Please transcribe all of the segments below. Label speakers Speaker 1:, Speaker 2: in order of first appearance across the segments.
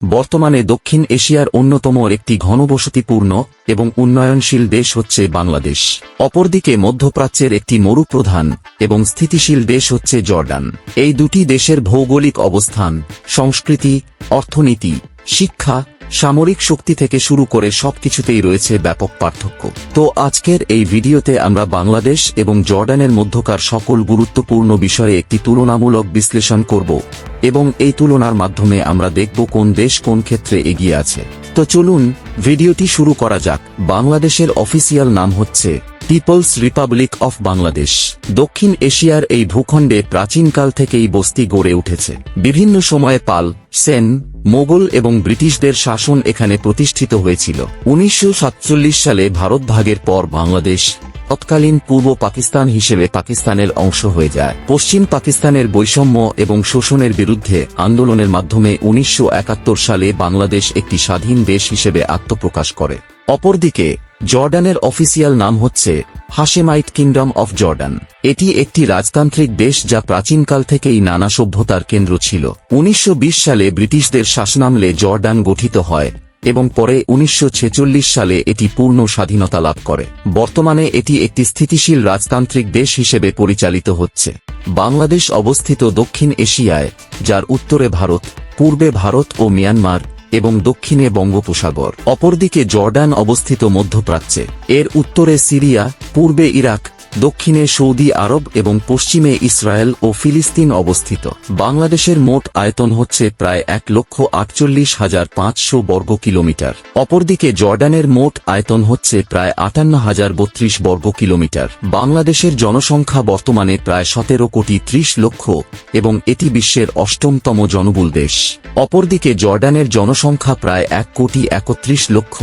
Speaker 1: বর্তমানে দক্ষিণ এশিয়ার অন্যতম একটি ঘনবসতিপূর্ণ এবং উন্নয়নশীল দেশ হচ্ছে বাংলাদেশ। অপরদিকে মধ্যপ্রাচ্যের একটি মরুপ্রধান এবং স্থিতিশীল দেশ হচ্ছে জর্ডান। এই দুটি দেশের ভৌগোলিক অবস্থান, সংস্কৃতি, অর্থনীতি, শিক্ষা সামরিক শক্তি থেকে শুরু করে সবকিছুতেই রয়েছে ব্যাপক পার্থক্য। তো আজকের এই ভিডিওতে আমরা বাংলাদেশ এবং জর্ডানের মধ্যকার সকল গুরুত্বপূর্ণ বিষয়ে একটি তুলনামূলক বিশ্লেষণ করব এবং এই তুলনার মাধ্যমে আমরা দেখব কোন দেশ কোন ক্ষেত্রে এগিয়ে আছে। তো চলুন, ভিডিওটি শুরু করা যাক। বাংলাদেশের অফিসিয়াল নাম হচ্ছে পিপলস রিপাবলিক অফ বাংলাদেশ। দক্ষিণ এশিয়ার এই ভূখণ্ডে প্রাচীনকাল থেকেই বস্তি গড়ে উঠেছে। বিভিন্ন সময়ে পাল, সেন, মোগল এবং ব্রিটিশদের শাসন এখানে প্রতিষ্ঠিত হয়েছিল। উনিশশো সাতচল্লিশ সালে ভারত ভাগের পর বাংলাদেশ তৎকালীন পূর্ব পাকিস্তান হিসেবে পাকিস্তানের অংশ হয়ে যায়। পশ্চিম পাকিস্তানের বৈষম্য এবং শোষণের বিরুদ্ধে আন্দোলনের মাধ্যমে উনিশশো একাত্তর সালে বাংলাদেশ একটি স্বাধীন দেশ হিসেবে আত্মপ্রকাশ করে। অপরদিকে, জর্ডানের অফিসিয়াল নাম হচ্ছে হাশেমাইট কিংডম অফ জর্ডান। এটি একটি রাজতান্ত্রিক দেশ যা প্রাচীনকাল থেকেই নানা সভ্যতার কেন্দ্র ছিল। উনিশশো বিশ সালে ব্রিটিশদের শাসনামলে জর্ডান গঠিত হয় এবং পরে উনিশশো ছেচল্লিশ সালে এটি পূর্ণ স্বাধীনতা লাভ করে। বর্তমানে এটি একটি স্থিতিশীল রাজতান্ত্রিক দেশ হিসেবে পরিচালিত হচ্ছে। বাংলাদেশ অবস্থিত দক্ষিণ এশিয়ায়, যার উত্তরে ভারত, পূর্বে ভারত ও মিয়ানমার, এবং দক্ষিণে বঙ্গোপসাগর। অপরদিকে জর্ডান অবস্থিত মধ্যপ্রাচ্যে। এর উত্তরে সিরিয়া, পূর্বে ইরাক দক্ষিণে সৌদি আরব এবং পশ্চিমে ইসরায়েল ও ফিলিস্তিন অবস্থিত। বাংলাদেশের মোট আয়তন হচ্ছে প্রায় এক লক্ষ আটচল্লিশ হাজার পাঁচশো বর্গ কিলোমিটার। অপরদিকে জর্ডানের মোট আয়তন হচ্ছে প্রায় আটান্ন হাজার বত্রিশ বর্গ কিলোমিটার। বাংলাদেশের জনসংখ্যা বর্তমানে প্রায় সতেরো কোটি ত্রিশ লক্ষ এবং এটি বিশ্বের অষ্টমতম জনবুল দেশ। অপরদিকে জর্ডানের জনসংখ্যা প্রায় এক কোটি একত্রিশ লক্ষ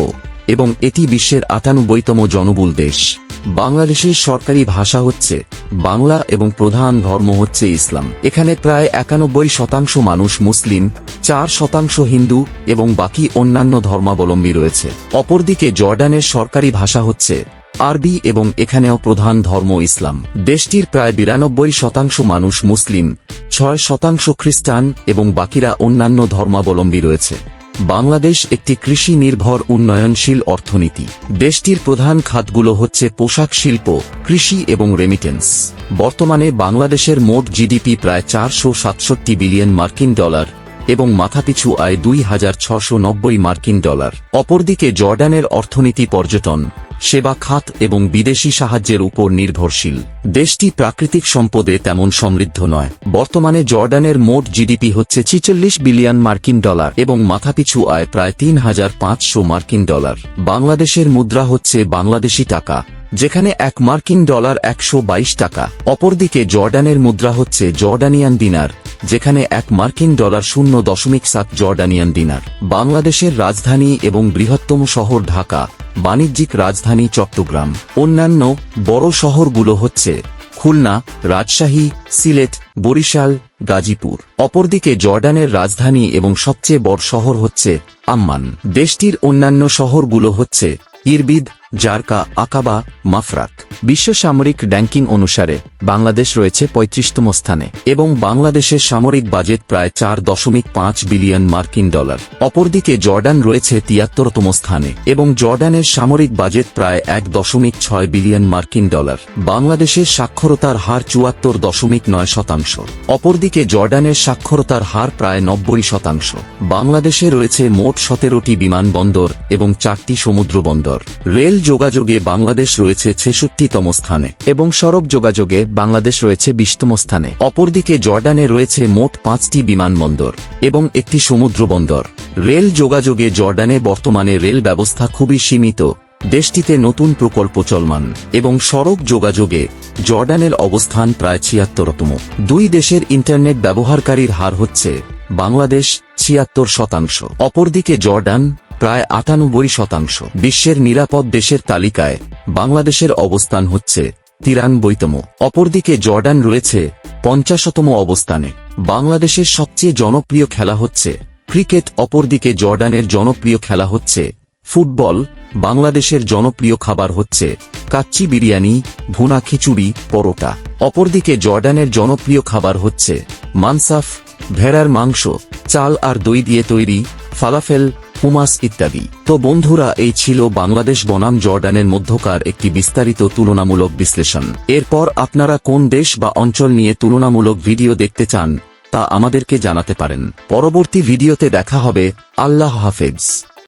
Speaker 1: এবং এটি বিশ্বের আটানব্বইতম জনবুল দেশ। বাংলাদেশের সরকারি ভাষা হচ্ছে বাংলা এবং প্রধান ধর্ম হচ্ছে ইসলাম। এখানে প্রায় একানব্বই শতাংশ মানুষ মুসলিম, চার শতাংশ হিন্দু এবং বাকি অন্যান্য ধর্মাবলম্বী রয়েছে। অপরদিকে জর্ডানের সরকারি ভাষা হচ্ছে আরবি এবং এখানেও প্রধান ধর্ম ইসলাম। দেশটির প্রায় বিরানব্বই শতাংশ মানুষ মুসলিম, ছয় শতাংশ খ্রিস্টান এবং বাকিরা অন্যান্য ধর্মাবলম্বী রয়েছে। বাংলাদেশ একটি কৃষি নির্ভর উন্নয়নশীল অর্থনীতি। দেশটির প্রধান খাতগুলো হচ্ছে পোশাক শিল্প, কৃষি এবং রেমিটেন্স বর্তমানে বাংলাদেশের মোট জিডিপি প্রায় চারশো সাতষট্টি বিলিয়ন মার্কিন ডলার এবং মাথাপিছু আয় দুই হাজার ছশো মার্কিন ডলার। অপরদিকে জর্ডানের অর্থনীতি পর্যটন সেবা খাত এবং বিদেশি সাহায্যের উপর নির্ভরশীল। দেশটি প্রাকৃতিক সম্পদে তেমন সমৃদ্ধ নয়। বর্তমানে জর্ডানের মোট জিডিপি হচ্ছে ছিচল্লিশ বিলিয়ন মার্কিন ডলার এবং মাথাপিছু আয় প্রায় তিন হাজার পাঁচশো মার্কিন ডলার। বাংলাদেশের মুদ্রা হচ্ছে বাংলাদেশি টাকা, যেখানে এক মার্কিন ডলার একশো বাইশ টাকা। অপরদিকে জর্ডানের মুদ্রা হচ্ছে জর্ডানিয়ান দিনার, যেখানে এক মার্কিন ডলার শূন্য দশমিক সাত জর্ডানিয়ান দিনার। বাংলাদেশের রাজধানী এবং বৃহত্তম শহর ঢাকা বাণিজ্যিক রাজধানী চট্টগ্রাম। অন্যান্য বড় শহরগুলো হচ্ছে খুলনা, রাজশাহী, সিলেট, বরিশাল, গাজীপুর। অপরদিকে জর্ডানের রাজধানী এবং সবচেয়ে বড় শহর হচ্ছে আম্মান। দেশটির অন্যান্য শহরগুলো হচ্ছে ইরবিদ জারকা আকাবা মাফরাক বিশ্ব সামরিক র্যাঙ্কিং অনুসারে বাংলাদেশ রয়েছে পঁয়ত্রিশতম স্থানে এবং বাংলাদেশের সামরিক বাজেট প্রায় চার দশমিক পাঁচ বিলিয়ন মার্কিন ডলার। অপরদিকে জর্ডান রয়েছে তিয়াত্তরতম স্থানে এবং জর্ডানের সামরিক বাজেট প্রায় এক দশমিক ছয় বিলিয়ন মার্কিন ডলার। বাংলাদেশের সাক্ষরতার হার চুয়াত্তর দশমিক নয় শতাংশ। অপরদিকে জর্ডানের সাক্ষরতার হার প্রায় নব্বই শতাংশ। বাংলাদেশে রয়েছে মোট সতেরোটি বিমানবন্দর এবং চারটি সমুদ্র বন্দর রেল যোগাযোগে বাংলাদেশ রয়েছে ছেষট্টিতম স্থানে এবং সড়ক যোগাযোগে বাংলাদেশ রয়েছে বিশতম স্থানে। অপরদিকে জর্ডানে রয়েছে মোট পাঁচটি বিমানবন্দর এবং একটি সমুদ্র বন্দর রেল যোগাযোগে জর্ডানে বর্তমানে রেল ব্যবস্থা খুবই সীমিত। দেশটিতে নতুন প্রকল্প চলমান এবং সড়ক যোগাযোগে জর্ডানের অবস্থান প্রায় ছিয়াত্তরতম। দুই দেশের ইন্টারনেট ব্যবহারকারীর হার হচ্ছে বাংলাদেশ ছিয়াত্তর শতাংশ। অপরদিকে জর্ডান প্রায় আটানব্বই শতাংশ। বিশ্বের নিরাপদ দেশের তালিকায় বাংলাদেশের অবস্থান হচ্ছে তিরানব্বইতম। অপরদিকে জর্ডান রয়েছে পঞ্চাশতম অবস্থানে। বাংলাদেশের সবচেয়ে জনপ্রিয় খেলা হচ্ছে ক্রিকেট, অপরদিকে জর্ডানের জনপ্রিয় খেলা হচ্ছে ফুটবল। বাংলাদেশের জনপ্রিয় খাবার হচ্ছে কাচ্চি বিরিয়ানি, ভুনা খিচুড়ি, পরোটা। অপরদিকে জর্ডানের জনপ্রিয় খাবার হচ্ছে মানসাফ, ভেড়ার মাংস, চাল আর দই দিয়ে তৈরি, ফালাফেল হুমাস ইত্যাদি। তো বন্ধুরা, এই ছিল বাংলাদেশ বনাম জর্ডানের মধ্যকার একটি বিস্তারিত তুলনামূলক বিশ্লেষণ। এরপর আপনারা কোন দেশ বা অঞ্চল নিয়ে তুলনামূলক ভিডিও দেখতে চান, তা আমাদেরকে জানাতে পারেন। পরবর্তী ভিডিওতে দেখা হবে। আল্লাহ হাফেজ।